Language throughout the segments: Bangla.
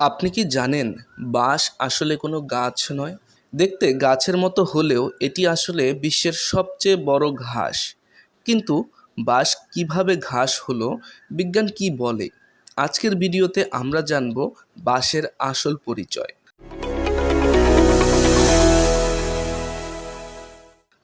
আপনি কি জানেন বাঁশ আসলে কোনো গাছ নয়? দেখতে গাছের মতো হলেও এটি আসলে বিশ্বের সবচেয়ে বড় ঘাস। কিন্তু বাঁশ কীভাবে ঘাস হলো, বিজ্ঞান কি বলে? আজকের ভিডিওতে আমরা জানব বাঁশের আসল পরিচয়।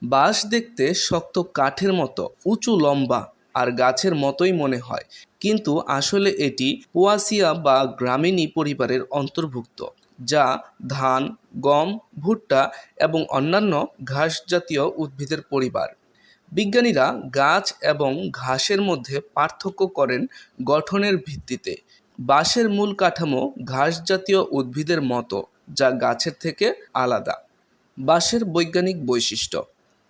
বাঁশ দেখতে শক্ত কাঠের মতো, উঁচু, লম্বা। আর গাছের মতোই মনে হয়। কিন্তু আসলে এটি পোয়াসিয়া বা গ্রামিনী পরিবারের অন্তর্ভুক্ত, যা ধান, গম, ভুট্টা এবং অন্যান্য ঘাস জাতীয় উদ্ভিদের পরিবার। বিজ্ঞানীরা গাছ এবং ঘাসের মধ্যে পার্থক্য করেন গঠনের ভিত্তিতে। বাঁশের মূল কাঠামো ঘাস জাতীয় উদ্ভিদের মতো, যা গাছের থেকে আলাদা। বাঁশের বৈজ্ঞানিক বৈশিষ্ট্য,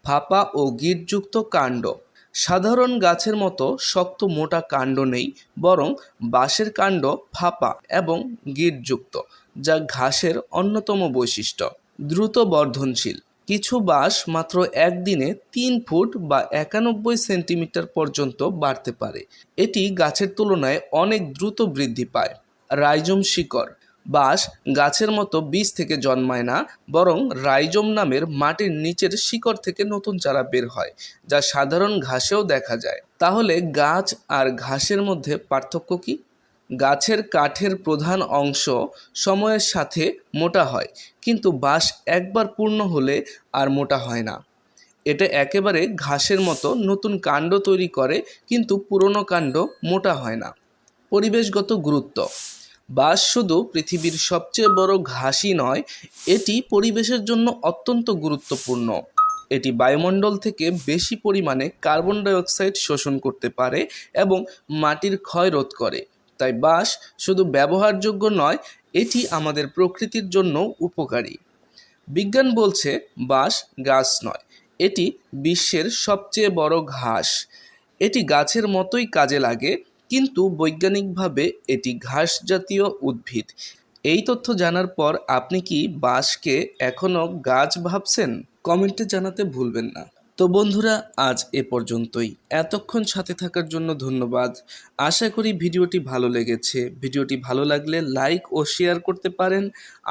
ফাঁপা ও গিঁটযুক্ত কাণ্ড সাধারণ গাছের মতো শক্ত মোটা কাণ্ড নেই, বরং বাঁশের কাণ্ড ফাঁপা এবং গিঁটযুক্ত, যা ঘাসের অন্যতম বৈশিষ্ট্য। দ্রুত বর্ধনশীল। কিছু বাঁশ মাত্র একদিনে তিন ফুট বা একানব্বই সেন্টিমিটার পর্যন্ত বাড়তে পারে। এটি গাছের তুলনায় অনেক দ্রুত বৃদ্ধি পায়। রাইজোম শিকড়। বাঁশ গাছের মতো বীজ থেকে জন্মায় না, বরং রাইজোম নামের মাটির নিচের শিকড় থেকে নতুন চারা বের হয়, যা সাধারণ ঘাসেও দেখা যায়। তাহলে গাছ আর ঘাসের মধ্যে পার্থক্য কি? গাছের কাঠের প্রধান অংশ সময়ের সাথে মোটা হয়, কিন্তু বাঁশ একবার পূর্ণ হলে আর মোটা হয় না। এটা একেবারে ঘাসের মতো নতুন কাণ্ড তৈরি করে, কিন্তু পুরনো কাণ্ড মোটা হয় না। পরিবেশগত গুরুত্ব বাঁশ শুধু পৃথিবীর সবচেয়ে বড় ঘাসই নয়, এটি পরিবেশের জন্য অত্যন্ত গুরুত্বপূর্ণ। এটি বায়ুমণ্ডল থেকে বেশি পরিমাণে কার্বন ডাইঅক্সাইড শোষণ করতে পারে এবং মাটির ক্ষয় রোধ করে। তাই বাঁশ শুধু ব্যবহারযোগ্য নয়, এটি আমাদের প্রকৃতির জন্য উপকারী। বিজ্ঞান বলছে বাঁশ গাছ নয়, এটি বিশ্বের সবচেয়ে বড় ঘাস। এটি গাছের মতোই কাজে লাগে কিন্তু বৈজ্ঞানিকভাবে এটি ঘাস জাতীয় উদ্ভিদ। এই তথ্য জানার পর আপনি কি বাঁশকে এখনও গাছ ভাবছেন? কমেন্টে জানাতে ভুলবেন না। তো বন্ধুরা, আজ এ পর্যন্তই। এতক্ষণ সাথে থাকার জন্য ধন্যবাদ। আশা করি ভিডিওটি ভালো লেগেছে। ভিডিওটি ভালো লাগলে লাইক ও শেয়ার করতে পারেন।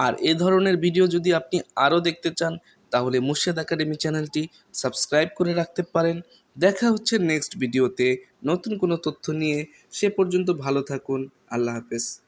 আর এ ধরনের ভিডিও যদি আপনি আরও দেখতে চান, তাহলে মুর্শেদ একাডেমি চ্যানেলটি সাবস্ক্রাইব করে রাখতে পারেন। দেখা হচ্ছে নেক্সট ভিডিওতে নতুন কোনো তথ্য নিয়ে সে পর্যন্ত ভালো থাকুন। আল্লাহ হাফেজ।